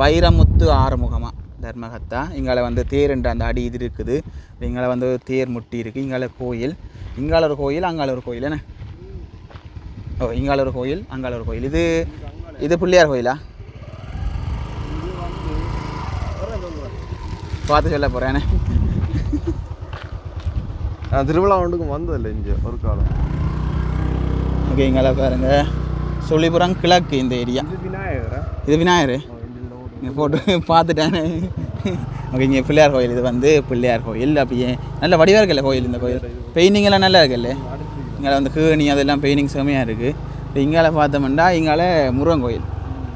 வைரமுத்து ஆறுமுகமாக தர்மகத்தா இங்கால வந்து தேருன்ற அந்த அடி இது இருக்குது. இங்கால வந்து தேர் முட்டி இருக்குது இங்கால கோயில். இங்கால ஒரு கோயில் அங்கால ஒரு கோயில். என்ன? ஓ இங்கால ஒரு கோயில் அங்கால ஒரு கோயில். இது இது பிள்ளையார் கோயிலா? பார்த்து சொல்ல போகிறேன் திருவிழா ஒன்றுக்கும் வந்ததில்லை இங்கே ஒரு காலம். ஓகே இங்கால பாருங்க சொல்லிபுரம் கிழக்கு இந்த ஏரியா. இது விநாயகரா? இது விநாயகர்? இங்கே போட்டு பார்த்துட்டேன். ஓகே இங்கே பிள்ளையார் கோயில் இது வந்து பிள்ளையார் கோயில். அப்படியே நல்ல வடிவாக இருக்குல்ல கோயில் இந்த கோயில். பெயிண்டிங் எல்லாம் நல்லா இருக்குல்ல? இங்கே வந்து கேணி அதெல்லாம் பெயிண்டிங் செமையாக இருக்குது இப்போ இங்கால பார்த்தோம்னா இங்கால முருகன் கோயில்.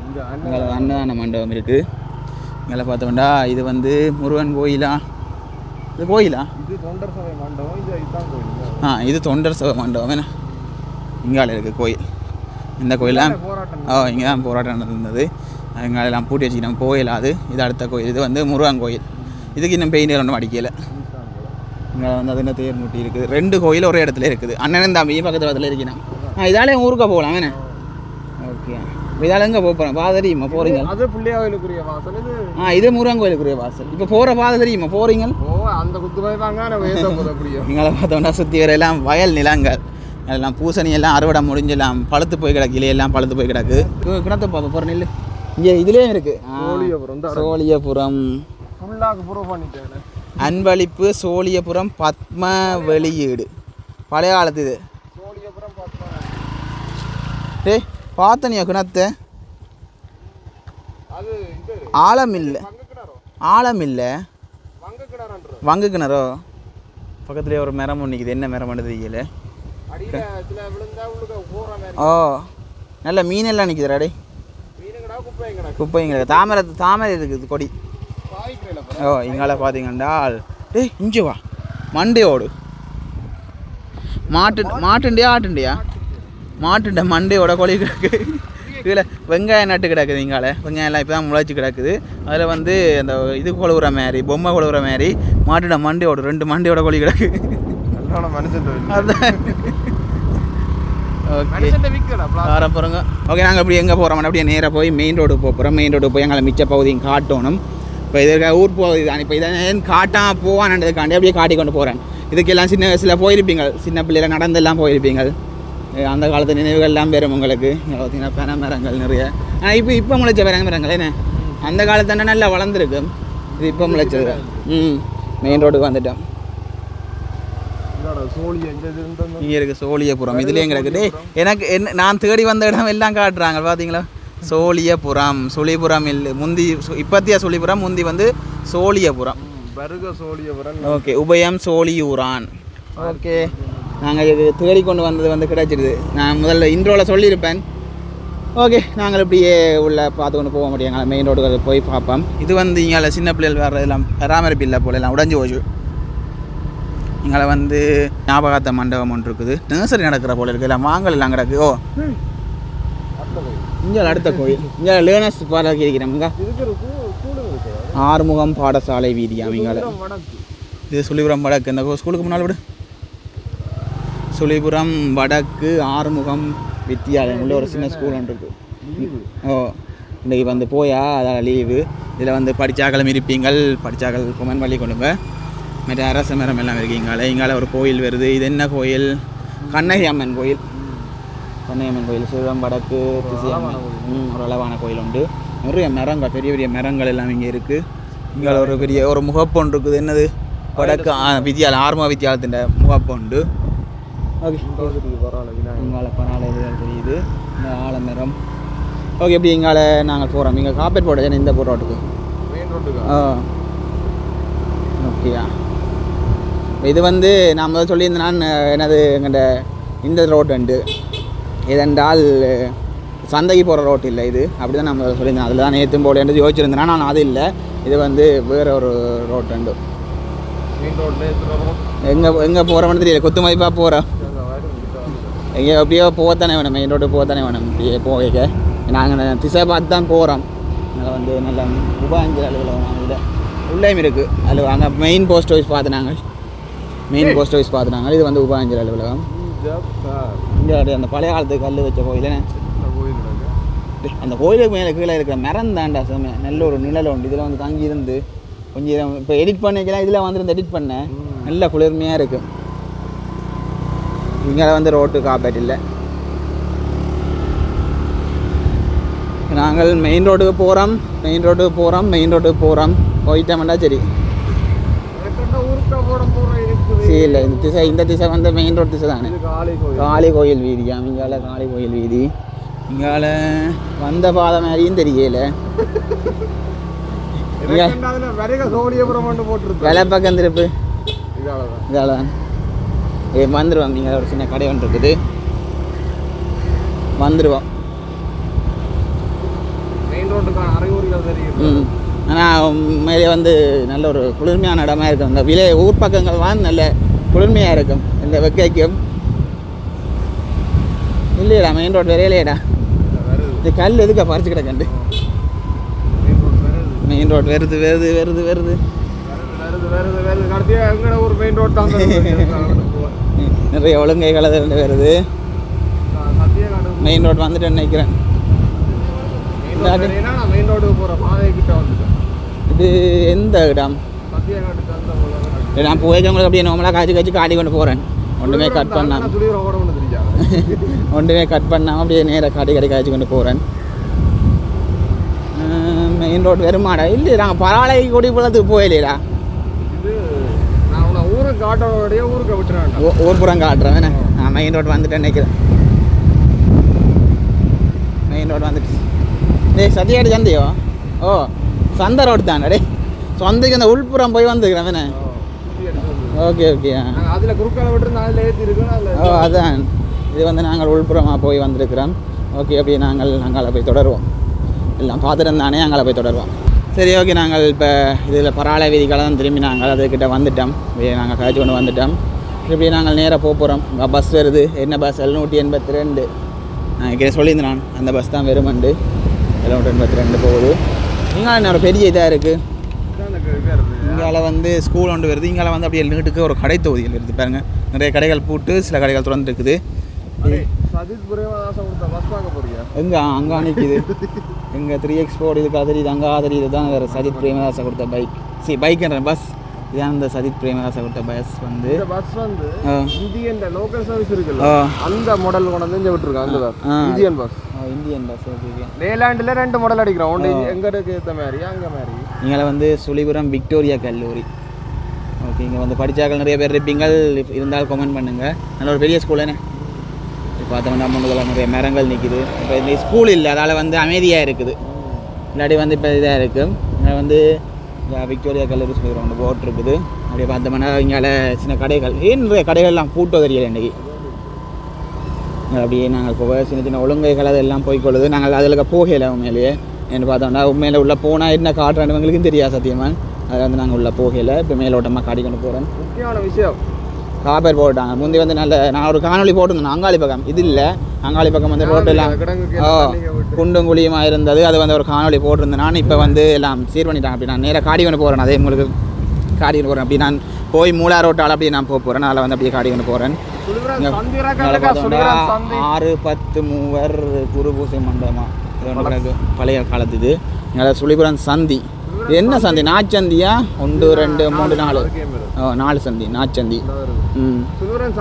இங்கே இங்கால அன்னதான மண்டபம் இருக்குது இங்கால பார்த்தோம்னா இது வந்து முருகன் கோயிலா? இது கோயிலா? இது தொண்டர் சபை மண்டபம் இது இதுதான் கோயில். ஆ இது தொண்டர் சபை மண்டபம் என்ன? இங்கால இருக்குது கோயில். இந்த கோயிலாம் போராட்டம் ஓ இங்கே தான் போராட்டம் நடந்தது. எல்லாம் பூட்டி வச்சு நம்ம போயிடலாது இது அடுத்த கோயில் இது வந்து முருகன் கோயில். இதுக்கு இன்னும் பெயிண்ட் ஒன்றும் அடிக்கலை. இங்கே வந்து அது என்ன தேர் முட்டி இருக்குது? ரெண்டு கோயில் ஒரே இடத்துல இருக்குது. அண்ணனும் தம்பியும் பக்கத்து பக்கத்தில் இருக்கணும். ஆ இதாலே ஊருக்கா போகலாம் என்ன ஓகே. இதால எங்கே போகிறோம் பாதை தெரியுமா போகிறீங்க அது பிள்ளையாவிலுக்குரிய வாசல் இது? ஆ இது முருகன் கோயிலுக்குரிய வாசல். இப்போ போகிற பாதை தெரியுமா போகிறீங்க ஓ அந்த குத்து போய் தாங்க இங்கே பார்த்தோம்னா சுற்றி வர எல்லாம் வயல் நிலங்கள். அதெல்லாம் பூசணி எல்லாம் அறுவடை முடிஞ்செல்லாம் பழுத்து போய் கிடக்கு. இலையெல்லாம் பழுத்து போய் கிடக்கு. கிணத்து பாப்பா போகிற நெல் இங்கே இதுலேயும் இருக்குது சோழியபுரம் சோழியபுரம். ஃபுல்லாக ப்ரூவ் பண்ணிட்டேன் அன்பளிப்பு சோழியபுரம் பத்ம வெளியீடு பழைய காலத்து இது. டேய் பார்த்தனியா கிணத்தை? ஆழம் இல்லை ஆழம் இல்லை வங்க கிணறோ? பக்கத்துலேயே ஒரு மரம் ஒன்று நிற்குது என்ன மரம் தெரியல. ஓ நல்ல மீனெல்லாம் நிற்குதுடா குப்பைங்கடா. குப்பைங்க தாமரை தாமரை இருக்குது கொடி. ஓ இங்கால பார்த்தீங்கன்னா டேய் இங்கே வா. மண்டையோடு மாட்டு மாட்டுண்டியா ஆட்டுண்டியா? மாட்டுண்ட மண்டையோட கொடி கிடக்கு. கீழே வெங்காயம் நட்டு கிடக்குது இங்கால. வெங்காயம் எல்லாம் இப்போ தான் முளைச்சி கிடக்குது. அதில் வந்து அந்த இது கொழுவுற மாதிரி பொம்மை கொழுவுற மாதிரி மாட்டுட மண்டையோட ரெண்டு மண்டையோட கொழி கிடக்கு. ஓகே. போகிறோங்க ஓகே நாங்கள் இப்படி எங்கே போகிறோம் அப்படியே நேராக போய் மெயின் ரோடு போகிறோம் மெயின் ரோடு போய் எங்களை மிச்ச பகுதியும் காட்டணும். இப்போ இதற்கு ஊர் போகுது தான் இப்போ இதை ஏன் காட்டாம போவான்ன்றதுக்காண்டி அப்படியே காட்டி கொண்டு போகிறேன் இதுக்கெல்லாம் சின்ன வயசில் போயிருப்பீங்க. சின்ன பிள்ளையில நடந்தெல்லாம் போயிருப்பீங்க. அந்த காலத்து நினைவுகள் எல்லாம் பெறும் உங்களுக்கு. பார்த்தீங்கன்னா பனை மரங்கள் நிறைய. ஆனால் இப்போ இப்போ முளைச்ச பனை மரங்கள் என்ன? அந்த காலத்தாண்ட நல்லா வளர்ந்துருக்கு. இது இப்போ முளைச்சது. ம். மெயின் ரோடுக்கு வந்துட்டோம். இங்கே இருக்குது சோழியபுரம். இதுலேயும் கிடக்குது எனக்கு என்ன நான் தேடி வந்த இடம் எல்லாம் காட்டுறாங்க. பார்த்தீங்களா சோழியபுரம். சோழிபுரம் இல்லை முந்தி இப்பத்திய சோழிபுரம் முந்தி வந்து சோழியபுரம். வருக சோழியபுரம். ஓகே உபயம் சோழியூரான். ஓகே. நாங்கள் இது தேடி கொண்டு வந்தது வந்து கிடைச்சிடுது நான் முதல்ல இன்ட்ரோவில் சொல்லியிருப்பேன். ஓகே நாங்கள் இப்படியே உள்ள பார்த்து கொண்டு போக முடியும். எங்களை மெயின் ரோடுக்கு போய் பார்ப்போம். இது வந்து இங்கே சின்ன பிள்ளைகள் வர்றது எல்லாம் பராமரிப்பு இல்லை போல எல்லாம் உடஞ்சி போச்சு. இங்கே வந்து ஞாபகார்த்த மண்டபம் ஒன்று இருக்குது. நர்சரி நடக்கிற போல இருக்குது எல்லாம் வாங்கல் எல்லாம் கிடக்கு. ஓ. இங்கே அடுத்த கோயில். இங்கே லேர்னர்ஸ் பாடகி இருக்கிறோம் ஆறுமுகம் பாடசாலை வீதியா அவங்க இது சுழிபுரம் வடக்கு. இந்த ஸ்கூலுக்கு முன்னால் விடு. சுழிபுரம் வடக்கு ஆறுமுகம் வித்தியாலயம். உள்ள ஒரு சின்ன ஸ்கூல் ஒன்று இருக்கு. ஓ இன்றைக்கி வந்து போயா? அதால் லீவு. இதில் வந்து படித்தாக்களும் இருப்பீங்கள். படித்தாக்கள் குமன் வழி கொண்டுங்க மற்ற அரச மரம் எல்லாம் இருக்கீங்களே இங்கால ஒரு கோயில் வருது. இது என்ன கோயில்? கண்ணகி அம்மன் கோயில். அம்மன் கோயில் சிவம் வடக்கு திசை அம்மன். ம் ஒரு அளவான கோயில் உண்டு நிறைய மரங்கள் பெரிய பெரிய மரங்கள் எல்லாம் இங்கே இருக்குது இங்கே ஒரு பெரிய ஒரு முகப்பொன்று இருக்குது. என்னது? வடக்கு வித்யாலயம் ஆர்ம வித்யாலயத்தின் முகப்பொண்டு. பரவாயில்ல இங்கால பனாலைகள் தெரியுது. இந்த ஆலமரம். ஓகே எப்படி இங்கால நாங்கள் போகிறோம் இங்கே காப்பேட் போட இந்த போகிற ரோட்டுக்கு மெயின் ரோட்டுக்கு ஆ. ஓகேயா. இது வந்து நான் முதல்ல சொல்லியிருந்தேன் நான் என்னது எங்கள்கிட்ட இந்த ரோட் உண்டு. இதென்றால் சந்தைக்கு போகிற ரோட் இல்லை இது. அப்படி தான் முதல்ல சொல்லியிருந்தேன். அதில் தான் நேற்றும் போலேன்றது யோசிச்சிருந்தேன் நான் அது இல்லை. இது வந்து வேறு ஒரு ரோட் ரோட் எங்கே எங்கே போகிறோம்னு தெரியல. குத்து மதிப்பாக போகிறோம் எங்கே எப்படியோ போகத்தானே வேணும். மெயின் ரோடு போகத்தானே வேணும். இப்படியே போக நாங்கள் திசை பார்த்து தான் போகிறோம் அதில் வந்து நல்ல உபாஞ்சல் அலுவலகம் இதில் உள்ளேயும் இருக்குது அதில் அங்கே மெயின் போஸ்ட் ஆஃபீஸ் பார்த்து நாங்கள் மெயின் போஸ்ட் ஆஃபீஸ் பார்த்து நாங்கள் இது வந்து உபாஞ்சல் அலுவலகம். இங்கே அந்த பழைய காலத்து கல் வச்ச கோயில். அந்த கோயிலுக்கு மேலே கீழே இருக்கிற மரம் தாண்டா செம்ம நல்ல ஒரு நிழல் உண்டு. இதில் வந்து தங்கி இருந்து கொஞ்சம் இப்போ எடிட் பண்ணிக்கலாம். இதில் வந்து எடிட் பண்ணேன். நல்ல குளிர்மையாக இருக்கும் இங்கே வந்து ரோட்டு காப்பேட் இல்லை. நாங்கள் மெயின் ரோட்டுக்கு போகிறோம் மெயின் ரோட்டுக்கு போகிறோம் மெயின் ரோட்டுக்கு போகிறோம் போயிட்டோம்னா சரி எனக்குண்டா ஊருக்கா போட போற இல்லை இந்த திசை இந்த திசை வந்து மெயின் ரோட் திசை தானே காளி கோயில் காளி கோயில் வீதியா இங்கால காளி கோயில் வீதி இங்கால வந்த பாதை மாதிரியும் தெரியல விலை பக்கம் திருப்பு இதால ஏ வந்துடுவோம் நீங்கள் ஒரு சின்ன கடை ஒன்று இருக்குது வந்துடுவோம் மெயின் ரோட்டுக்கான அறிகுறிகள் தெரியும் ம் ஆனால் மேலே வந்து நல்ல ஒரு குளிர்மையான இடமா இருக்கும். இந்த விலை ஊர் பக்கங்கள் வந்து நல்ல குளிர்மையாக இருக்கும். இந்த வெக்கைக்கும். இல்லையடா மெயின் ரோட் வரையிலேடா இது கல் எதுக்கா பறிச்சு கிடக்கண்டு மெயின் ரோட் வருது வருது வருது வருது நிறைய ஒழுங்கை கலந்து வருது. மெயின் ரோட் வந்துட்டு நினைக்கிறேன். மெயின் ரோட் நான் மெயின் ரோடுக்கு போற பாதை கிட்ட வந்துட்டேன். இது எந்த இடம் நான் போயிருக்கவங்களுக்கு அப்படியே நார்மலாக காய்ச்சி காய்ச்சி காடி கொண்டு போகிறேன் ஒன்றுமே கட் பண்ணாமல் ஒன்றுமே கட் பண்ணாமல் அப்படியே நேராக காட்டி காடி காய்ச்சி கொண்டு போகிறேன் மெயின் ரோடு வருமாடா இல்லை நாங்கள் பரவாயில்லை கொடி போகிறதுக்கு போயிலையா ஊருக்கு காட்டோடைய ஊருக்கு விட்டுறேன் ஊர் புறம் காட்டுறேன் வேணே நான் மெயின் ரோடு வந்துட்டேன் நினைக்கிறேன் மெயின் ரோடு வந்துட்டு டேய் சத்தியாடி சந்தையோ ஓ சந்தை ரோடு தானே டே சொந்தைக்கு அந்த உள்புறம் போய் வந்துக்கிறேன் வேணே ஓகே ஓகே நாங்கள் அதில் குறுக்கால விட்டுருந்தோம் அதில் ஏற்றி இருக்கோம் ஓ அதான். இது வந்து நாங்கள் உள்புறமாக போய் வந்திருக்கிறோம். ஓகே அப்படியே நாங்கள் அங்கால போய் தொடருவோம். எல்லாம் பார்த்துட்டு தானே அங்கால போய் தொடருவோம். சரி ஓகே நாங்கள் இப்போ இதில் பராள வீதிக்கால தான் திரும்பி நாங்கள் அதுக்கிட்ட வந்துட்டோம். நாங்கள் கழிச்சு கொண்டு வந்துட்டோம். இப்படியே நாங்கள் நேராக போக போகிறோம் பஸ் வருது. என்ன பஸ் எழுநூற்றி எண்பத்தி ரெண்டு. நான் சொல்லியிருந்தேன் நான். அந்த பஸ் தான் வெறுமண்டு எழுநூற்றி எண்பத்தி ரெண்டு போகுது. என்ன ஒரு பெரிய இதாக இருக்குது இங்கால வந்து ஸ்கூல் ஒன்று வருது. இங்கால வந்து அப்படியே நீட்டுக்கு ஒரு கடை தொகுதிகள் இருக்குது பாருங்க. நிறைய கடைகள் பூட்டு சில கடைகள் வாங்க போறியா? எங்க? அங்கே நிற்கிது எங்க த்ரீ எக்ஸ் ஃபோர் இதுக்கு தெரியுது அங்கே தெரியுது தான் வேறு சஜித் பிரேமதாசா கொடுத்த பைக் சி பைக்ன்ற பஸ் இதான் இந்த சஜித் பிரேமதாசா கொடுத்த பஸ் வந்து. பஸ் வந்து. இந்தியன் லோக்கல் சர்வீஸ் இருக்குல்ல. அந்த மாடல் கொண்டு வந்து இங்க விட்டுருக்கான் அந்த bus. Indian bus Indian bus okay லேலாண்டில் ரெண்டு மாடல் அடிக்கிறோம். ஒன்று எங்க இருக்கு ஏற்ற மாதிரி? அங்க மாதிரி. இங்கே வந்து சுழிபுரம் விக்டோரியா கல்லூரி. ஓகே இங்கே வந்து படித்தாக்கள் நிறைய பேர் இருப்பீங்க இருந்தால் கமெண்ட் பண்ணுங்கள் நல்ல ஒரு பெரிய ஸ்கூல் இப்போ பார்த்தோம்னா முன்னுக்குள்ள நிறைய மரங்கள் நிற்குது இப்போ இந்த ஸ்கூல் இல்லை அதால் வந்து அமைதியாக இருக்குது. இல்லாட்டி வந்து இப்போ இதாக இருக்குது இங்கே வந்து விக்டோரியா கல்லூரி ஒன்று போட் இருக்குது. அப்படியே பார்த்தோம்னா இங்கே சின்ன கடைகள். ஏன் நிறைய கடைகள்லாம் பூட்டோ தெரியல இன்றைக்கி அப்படியே நாங்கள் போக சின்ன சின்ன ஒழுங்கைகள் அதெல்லாம் போய்க்கொள்ளுது நாங்கள் அதில் போகலை உண்மையிலேயே. என்று பார்த்தோம்னா உண்மையில் உள்ளே போனால் என்ன காட்டுறானுவங்களுக்கும் தெரியாது சத்தியமாக அதில் வந்து நாங்கள் உள்ளே போகலை. இப்போ மேலோட்டமாக காட்டி கொண்டு போகிறோம் முக்கியமான விஷயம். காப்பர் போட்டாங்க. முந்தி வந்து நல்ல நான் ஒரு காணொளி போட்டிருந்தேன். அங்காளி பக்கம். இது இல்லை. அங்காளி பக்கம் வந்து ரோட்டெல்லாம். குண்டும் குழியுமாக இருந்தது. அது வந்து ஒரு காணொளி போட்டிருந்தேன். நான் இப்போ வந்து எல்லாம் சீர் பண்ணிட்டாங்க. அப்படி நான் நேராக காடி கொண்டு போகிறேன் அதே உங்களுக்கு காடி கொண்டு போகிறேன் அப்படி நான் போய் மூலா ரோட்டால் அப்படியே நான் போக போகிறேன் அதில் வந்து அப்படியே காடி கொண்டு போகிறேன் ஆறு பத்து மூவர் குரு பூசை மண்டபமா. இது ஒன்று கிடக்கு. பழைய காலத்து இது. சுழிபுரம் சந்தி. இது என்ன சந்தி? நாச்சந்தியா ஒன்று ரெண்டு மூணு நாலு. ஓ நாலு சந்தி. நாச்சந்தி. ம். சுழிபுரம்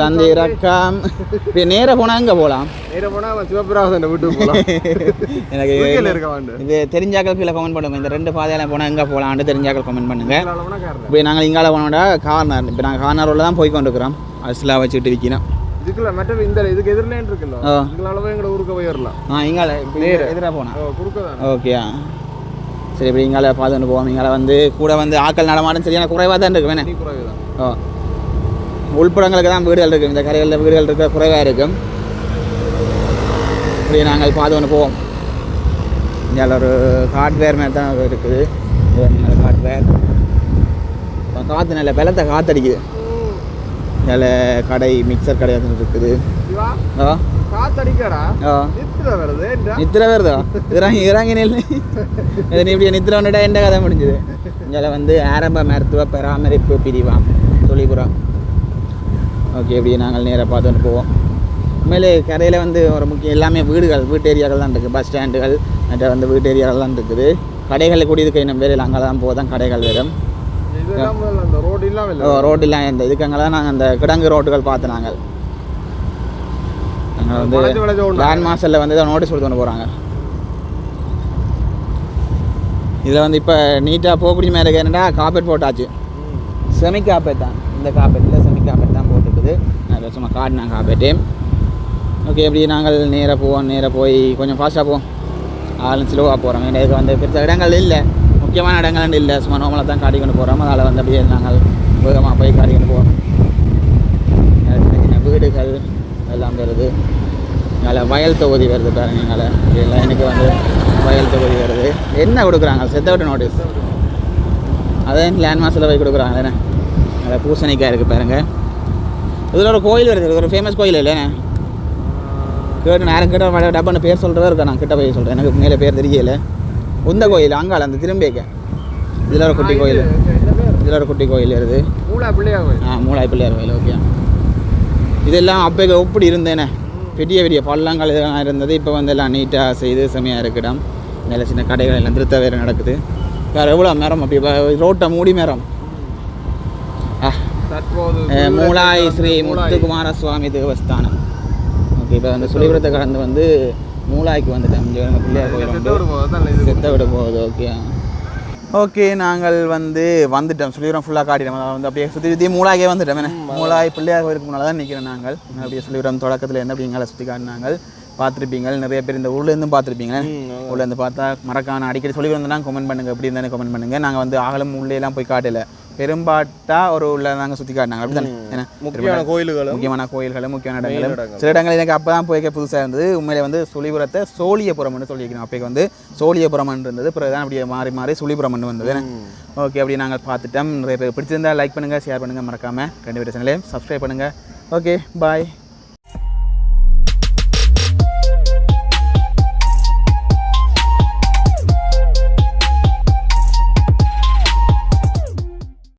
சந்தி ரக்கம். இப்போ நேராக போனால் எங்கே போகலாம் நேரா போனா அவன் சிவபிராசன் வீட்டுக்கு போலாம். எனக்கு இது தெரிஞ்சாக்கள் கீழே கமெண்ட் பண்ணுங்க இந்த ரெண்டு பாதையில போனால் எங்கே போகலான்னு தெரிஞ்சாக்கள் கமெண்ட் பண்ணுங்க. போனா காரணம் இப்போ நாங்கள் இங்கால போனோம்னா கார்னர். இப்போ நாங்கள் கார்னர் ரோட்டில் தான் போய் கொண்டு இருக்கிறோம் அஸ்லாம் வச்சுட்டு விற்கிறோம் இதுக்குள்ள மற்ற இந்த இதுக்கு எதிரிலேன் இருக்குல்ல. இதுக்குள்ள எங்கட ஊருக்கு போயிடலாம். ஆ இங்கால எதிராக போனா. குறுக்க ஓகே சரி இப்படி இங்கால பார்த்துட்டு போவோம். இங்கால வந்து கூட வந்து ஆக்கள் நடமாட்டம் சரியான குறைவாக தான் இருக்கு. வேணே. ஓ. உள்புறங்களுக்கு தான் வீடுகள் இருக்குது இந்த கரைகளில் வீடுகள் இருக்க குறைவாக இருக்கும். இப்படி நாங்கள் பார்த்துட்டு போவோம். இங்கே ஒரு ஹார்ட்வேர் மாதிரி தான் இருக்குது. நல்ல ஹார்ட்வேர் இப்போ காற்று நல்ல பலத்தை காற்றடிக்குது இதில் கடை மிக்சர் கடை இருக்குது. ஆ? நித்திர வருது இறங்கி இறங்கி நில்லு. நீ இப்படி நித்திர வந்துட்டா என்ன கதை முடிஞ்சுது? இதில் வந்து ஆரம்ப மருத்துவ பராமரிப்பு பிரிவாம் தொழிபுரம் ஓகே இப்படி நாங்கள் நேராக பார்த்துட்டு போவோம். உண்மையிலே கரையில் வந்து ஒரு முக்கிய எல்லாமே வீடுகள் வீட்டு ஏரியாக்கள் தான் இருக்குது பஸ் ஸ்டாண்டுகள் மற்ற வந்து வீட்டு ஏரியாக்கள் தான் இருக்குது. கடைகளில் கூடியதுக்கு இன்னும் பேர் அங்கே தான் போதான் கடைகள் வரும். ரோடு இல்லாம இல்ல? ரோடெல்லாம் இந்த இதுக்கு அங்கே தான் நாங்கள் அந்த கிடங்கு ரோட்டுகள் பார்த்து நாங்கள். நாங்கள் வந்து. லேண்ட் மாஸ்டரில் வந்து நோட்டீஸ் கொடுத்து போகிறாங்க இதில் வந்து இப்போ நீட்டாக போகக்கூடிய மேலே என்னடா காப்பெட் போட்டாச்சு. செமி காப்பெட் தான். இந்த காப்பெட்டில் செமி காப்பெட் தான் போட்டுருக்குது. நான் சும்மா காட்டினாங்க காப்பெட்டு ஓகே எப்படி நாங்கள் நேராக போவோம் நேராக போய் கொஞ்சம் ஃபாஸ்ட்டாக போவோம். ஆளும் ஸ்லோவாக போகிறோம் இதுக்கு வந்து பெருசாக இடங்கள் இல்லை. முக்கியமான இடங்கள் இல்லை. சும்மா நார்மலாக தான் காட்டி கொண்டு போகிறோம் அதில் வந்து அப்படியே நாங்கள் வேகமாக போய் காட்டி கொண்டு போவோம். சின்ன சின்ன வீடுகள். எல்லாம் வருது இங்கே வயல் தொகுதி வருது பாருங்க எங்களை இல்லை எனக்கு வந்து வயல் தொகுதி வருது. என்ன கொடுக்குறாங்க? செத்த விட்டு நோட்டீஸ் அதே லேண்ட் மாஸில் போய் கொடுக்குறாங்க. என்ன அதில் பூசணிக்காய் இருக்குது பாருங்க. இதில் ஒரு கோயில் வருது. இது ஒரு ஃபேமஸ் கோயில் இல்லைண்ணே கேட்டு நேரம் கேட்ட வட டப்பான்னு பேர் சொல்கிறதா இருக்கா? நான் கிட்ட போய் சொல்கிறேன் எனக்கு மேலே பேர் தெரியல. உந்த கோயில் அங்கால அந்த திரும்பிக்க. இதில் ஒரு குட்டி கோயில். இதில் ஒரு குட்டி கோயில் வருது. மூளை பிள்ளையா கோயில். ஆ மூளாய் பிள்ளையார் கோயில். ஓகே இதெல்லாம் அப்போ எப்படி இருந்தேனே? பெரிய பெரிய பள்ளங்கள் இதெல்லாம் இருந்தது. இப்போ வந்து எல்லாம் நீட்டாக செய்து செமையாக இருக்குடம் நல்ல சின்ன கடைகள் எல்லாம் திருத்த வேறு நடக்குது. வேறு எவ்வளோ மரம் அப்படி? ரோட்டை மூடி மரம். மூலாய் ஸ்ரீ. முத்துக்குமார சுவாமி தேவஸ்தானம். ஓகே இப்போ வந்து சுழிபுரத்தை கடந்து வந்து மூலாய்க்கு வந்துட்டேன். பிள்ளையார் கோயில் செத்த விட போகுது. ஓகே ஓகே நாங்கள் வந்து வந்துட்டோம். சொல்லிடுறோம் ஃபுல்லாக காட்டிட்டோம். அதாவது வந்து அப்படியே சுற்றி சுற்றி மூலாகே வந்துட்டோம். என்ன? மூலாய் பிள்ளையார் கோயிலுக்கு முன்னால் தான் நிற்கிறோம் நாங்கள். அப்படியே சொல்லிடுறோம் தொடக்கத்தில் இருந்து அப்படி எங்களை சுற்றி காட்டினாங்க பார்த்துருப்பீங்க நிறைய பேர் இந்த ஊர்லேருந்தும் பார்த்துருப்பீங்க. ஊர்லேருந்து பார்த்தா மறக்காம அடிக்கடி சொல்லி வந்தால் கமெண்ட் பண்ணுங்கள் எப்படி இருந்தாலும் கமெண்ட் பண்ணுங்கள் நாங்கள் வந்து ஆகலம் உள்ளேலாம் போய் காட்டல. பெரும்பாட்டா ஒரு உள்ள நாங்கள் சுற்றி காட்டினாங்க. அப்படி தானே ஏன்னா முக்கியமான கோயில்களும். முக்கியமான கோயில்களும் முக்கியமான இடங்களும். இடங்கள். சில இடங்கள் எனக்கு அப்போ தான் போய்க்க புதுசாக இருந்தது. உண்மையிலே வந்து சுழிபுரத்தை சோழியபுரம்னு சொல்லியிருக்கணும். அப்போ வந்து சோழியபுரம் இருந்தது பிறகு தான் அப்படியே மாறி மாறி சுழிபுரம் வந்தது. ஓகே அப்படி நாங்கள் பார்த்துட்டோம். நிறைய பேர் பிடிச்சிருந்தா லைக் பண்ணுங்கள் ஷேர் பண்ணுங்கள் மறக்காமல் ரெண்டு பேர் சேனலையும் சப்ஸ்கிரைப் பண்ணுங்கள் ஓகே பாய்